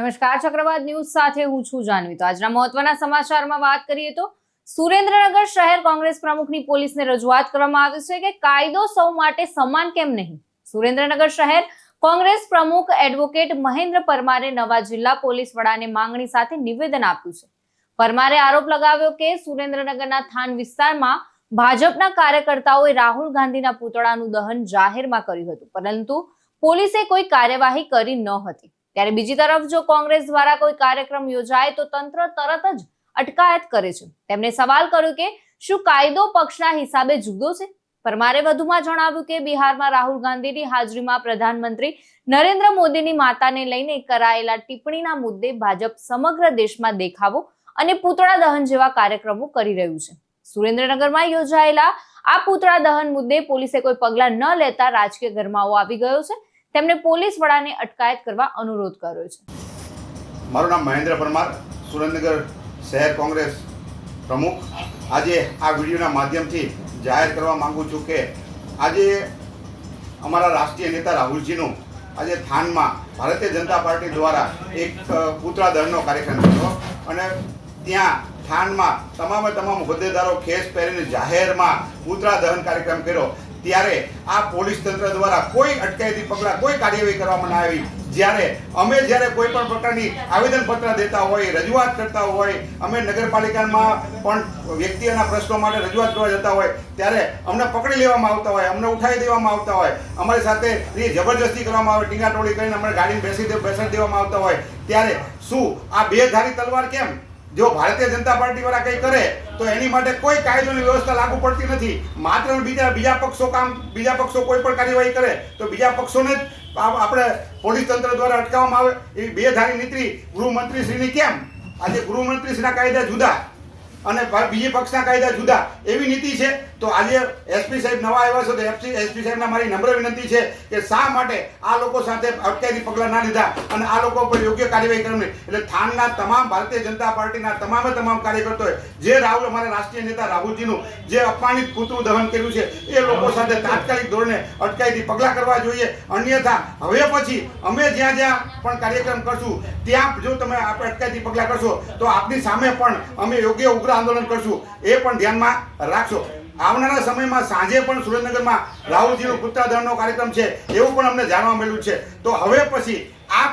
નમસ્કાર, ચક્રવાત ન્યૂઝ સાથે હું છું જાનવી. તો આજના મહત્વના સમાચારમાં વાત કરીએ તો સુરેન્દ્રનગર શહેર કોંગ્રેસ પ્રમુખની પોલીસને રજૂઆત કરવામાં આવી છે કે કાયદો સૌ માટે સમાન કેમ નહીં? સુરેન્દ્રનગર શહેર કોંગ્રેસ પ્રમુખ એડવોકેટ મહેન્દ્ર પરમારે નવા જિલ્લા પોલીસ વડાને માંગણી સાથે નિવેદન આપ્યું છે. પરમારે આરોપ લગાવ્યો કે સુરેન્દ્રનગરના થાન વિસ્તારમાં ભાજપના કાર્યકર્તાઓએ રાહુલ ગાંધીના પુતળાનું દહન જાહેરમાં કર્યું હતું, પરંતુ પોલીસે કોઈ કાર્યવાહી કરી ન હતી. ત્યારે બીજી તરફ જો કોંગ્રેસ દ્વારા કોઈ કાર્યક્રમ યોજાય તો તંત્ર તરત જ અટકાયત કરે છે. તેમણે સવાલ કર્યો કે શું કાયદો પક્ષના હિસાબે જુદો છે? પરમારે વધુમાં જણાવ્યું કે બિહારમાં રાહુલ ગાંધીની હાજરીમાં પ્રધાનમંત્રી નરેન્દ્ર મોદીની માતાને લઈને કરાયેલા ટિપ્પણીના મુદ્દે ભાજપ સમગ્ર દેશમાં દેખાવો અને પૂતળા દહન જેવા કાર્યક્રમો કરી રહ્યું છે. સુરેન્દ્રનગરમાં યોજાયેલા આ પૂતળા દહન મુદ્દે પોલીસે કોઈ પગલાં ન લેતા રાજકીય ગરમાવો આવી ગયો છે. તેમણે પોલીસ વડાને અટકાયત કરવા અનુરોધ કર્યો છે. મારું નામ મહેન્દ્ર પરમાર, સુરેન્દ્રનગર શહેર કોંગ્રેસ પ્રમુખ. આજે આ વિડીયોના માધ્યમથી જાહેર કરવા માંગુ છું કે આજે અમારા રાષ્ટ્રીય નેતા રાહુલજીનું આજે થાનમાં ભારતીય જનતા પાર્ટી દ્વારા એક પૂતળા દહનનો કાર્યક્રમ થયો અને ત્યાં થાનમાં તમામે તમામ હોદ્દેદારો ખેસ પહેરીને જાહેરમાં પૂતળા દહન કાર્યક્રમ કર્યો. ત્યારે આ પોલીસ તંત્ર દ્વારા કોઈ અટકાયતી પગલાં, કોઈ કાર્યવાહી કરવામાં ના આવી. જ્યારે અમે જ્યારે કોઈ પણ પ્રકારની આવેદનપત્ર દેતા હોય, રજૂઆત કરતા હોય, અમે નગરપાલિકામાં પણ વ્યક્તિઓના પ્રશ્નો માટે રજૂઆત કરવા જતા હોય, ત્યારે અમને પકડી લેવામાં આવતા હોય, અમને ઉઠાવી દેવામાં આવતા હોય, અમારી સાથે એ જબરજસ્તી કરવામાં આવે, ટીંગાટોળી કરીને અમને ગાડીમાં બેસી બેસાડી દેવામાં આવતા હોય, ત્યારે શું? આ બે ધારી તલવાર કેમ? જો ભારતીય જનતા પાર્ટી વાળા કંઈ કરે, તો એની માટે કોઈ કાયદોની વ્યવસ્થા લાગુ પડતી નથી. માત્ર બીજા બીજા પક્ષો કામ, બીજા પક્ષો કોઈ પણ કાર્યવાહી કરે, તો બીજા પક્ષોને જ આપણે પોલીસ તંત્ર દ્વારા અટકાવવામાં આવે એવી બે ધારી નીતિ ગૃહમંત્રીશ્રીની કેમ? આજે ગૃહમંત્રીશ્રીના કાયદા જુદા. અને બીજી પક્ષના કાયદા જુદા. એવી નીતિ છે. તો આજે એસપી સાહેબ નવા આવ્યા છે, તો એસપી એસપી સાહેબના મારી નમ્ર વિનંતી છે કે શા માટે આ લોકો સાથે અટકાયતી પગલાં ના લીધા અને આ લોકો પર યોગ્ય કાર્યવાહી કરવી એટલે થાનના તમામ ભારતીય જનતા પાર્ટીના તમામે તમામ કાર્યકર્તાઓએ જે રાહુલ, અમારા રાષ્ટ્રીય નેતા રાહુલજીનું જે અપમાનિત પૂતળું દહન કર્યું છે, એ લોકો સાથે તાત્કાલિક ધોરણે અટકાયતી પગલાં કરવા જોઈએ. અન્યથા, હવે પછી અમે જ્યાં જ્યાં પણ કાર્યક્રમ કરશું, ત્યાં જો તમે આપણે અટકાયતી પગલાં કરશો, તો આપની સામે પણ અમે યોગ્ય ઉગ્ર વિરુદ્ધ આંદોલન કરશું. એ પણ ધ્યાનમાં રાખશો. આવનારા સમયમાં સાંજે પણ સુરેન્દ્રનગરમાં રાહુલજીનો પુત્રાદહનનો કાર્યક્રમ છે, એવું પણ અમને જાણવા મળ્યું છે. તો હવે પછી આ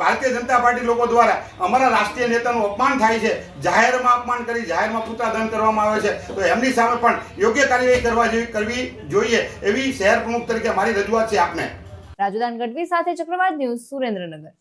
ભારતીય જનતા પાર્ટી લોકો દ્વારા અમારા રાષ્ટ્રીય નેતાનું અપમાન થાય છે, જાહેરમાં અપમાન કરી, જાહેરમાં પુત્રાદહન કરવામાં આવે છે, તો એમની સામે પણ યોગ્ય કાર્યવાહી કરવા જેવી કરવી જોઈએ એવી શહેર પ્રમુખ તરીકે મારી રજૂઆત છે આપને. રાજુદાન ગઢવી સાથે ચક્રવાત ન્યૂઝ સુરેન્દ્રનગર.